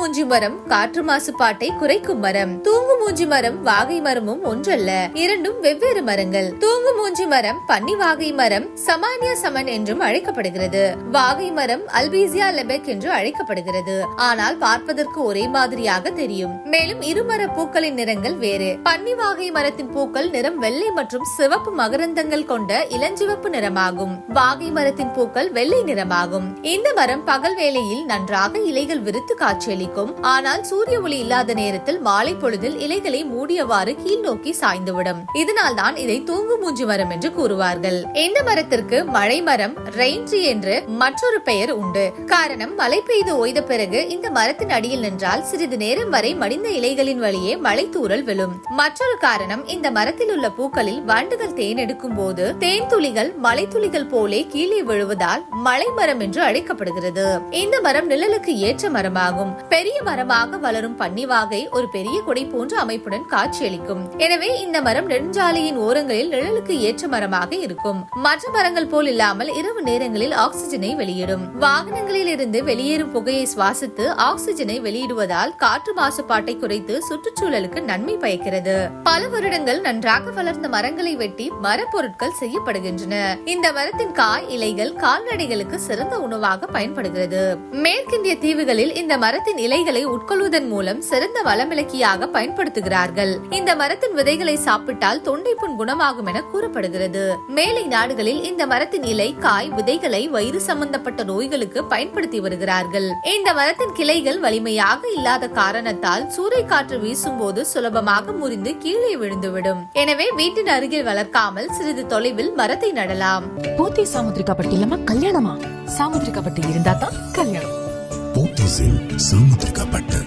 மூஞ்சி மரம் காற்று மாசுபாட்டை குறைக்கும் மரம். தூங்கு மூஞ்சி மரம் வாகை மரமும் ஒன்றல்ல. இரண்டும் வெவ்வேறு மரங்கள். தூங்கு மூஞ்சி மரம் பன்னி வாகை மரம் சமானியா சமன் என்றும் அழைக்கப்படுகிறது. வாகை மரம் அல்பீசியா லெபெக் என்று அழைக்கப்படுகிறது. ஆனால் பார்ப்பதற்கு ஒரே மாதிரியாக தெரியும். மேலும் இருமர பூக்களின் நிறங்கள் வேறு. பன்னி வாகை மரத்தின் பூக்கள் நிறம் வெள்ளை மற்றும் சிவப்பு மகரந்தங்கள் கொண்ட இளஞ்சிவப்பு நிறமாகும். வாகை மரத்தின் பூக்கள் வெள்ளை நிறமாகும். இந்த மரம் பகல் வேளையில் நன்றாக இலைகள் விருத்து காட்சியளிக்கும். ஆனால் சூரிய ஒளி இல்லாத நேரத்தில் மாலை பொழுதில் இலைகளை மூடியவாறு கீழ் நோக்கி சாய்ந்துவிடும். இதனால் தான் இதை தூங்கு மூஞ்சி மரம் என்று கூறுவார்கள். இந்த மரத்திற்கு மழை மரம் ரெயின்ட்ரி என்று மற்றொரு பெயர் உண்டு. காரணம் மழை பெய்து ஓய்ந்த பிறகு இந்த மரத்தின் அடியில் நின்றால் சிறிது நேரம் வரை மடிந்த இலைகளின் வழியே மழை தூறல் விழும். மற்றொரு காரணம் இந்த மரத்தில் உள்ள பூக்களில் வண்டுகள் தேன் எடுக்கும் போது தேன் துளிகள் மலை துளிகள் போலே கீழே விழுவதால் மலை மரம் என்று அழைக்கப்படுகிறது. இந்த மரம் நிழலுக்கு ஏற்ற மரமாகும். பெரிய மரமாக வளரும் பன்னிவாகை ஒரு பெரிய கொடை போன்ற அமைப்புடன் காட்சியளிக்கும். எனவே இந்த மரம் நெடுஞ்சாலையின் ஓரங்களில் நிழலுக்கு ஏற்ற மரமாக இருக்கும். மற்ற மரங்கள் போல் இல்லாமல் இரவு நேரங்களில் ஆக்சிஜனை வெளியிடும். வாகனங்களில் இருந்து வெளியேறும் புகையை சுவாசித்து ஆக்சிஜனை வெளியிடுவதால் காற்று மாசுபாட்டை குறைத்து சுற்றுச்சூழலுக்கு நன்மை பயக்கிறது. பல வருடங்கள் நன்றாக வளர்ந்த மரங்களை வெட்டி மரப்பொருட்கள் செய்யப்படுகின்றன. இந்த மரத்தின் காய் இலைகள் கால்நடைகளுக்கு சிறந்த உணவாக பயன்படுகிறது. மேற்கிந்திய தீவுகளில் இந்த மரத்தின் இலைகளை உட்கொள்வதன் மூலம் சிறந்த வளமிளக்கியாக பயன்படுத்துகிறார்கள். இந்த மரத்தின் விதைகளை சாப்பிட்டால் தொண்டை புண் குணமாகும் என கூறப்படுகிறது. மேலை நாடுகளில் இந்த மரத்தின் இலை காய் விதைகளை வயிறு சம்பந்தப்பட்ட நோய்களுக்கு பயன்படுத்தி வருகிறார்கள். இந்த மரத்தின் கிளைகள் வலிமையாக இல்லாத காரணத்தால் சூறை காற்று வீசும் போது சுலபமாக முறிந்து கீழே விழுந்துவிடும். எனவே வீட்டின் அருகில் வளர்க்காமல் சிறிது தொலைவில் மரத்தை நடலாம். போத்தி சாமுத்திரிகா இல்லாம கல்யாணமா? சாமுத்திரிகா இருந்தா தான் கல்யாணம். போத்தீஸில் சாமுத்திரிகா பட்டு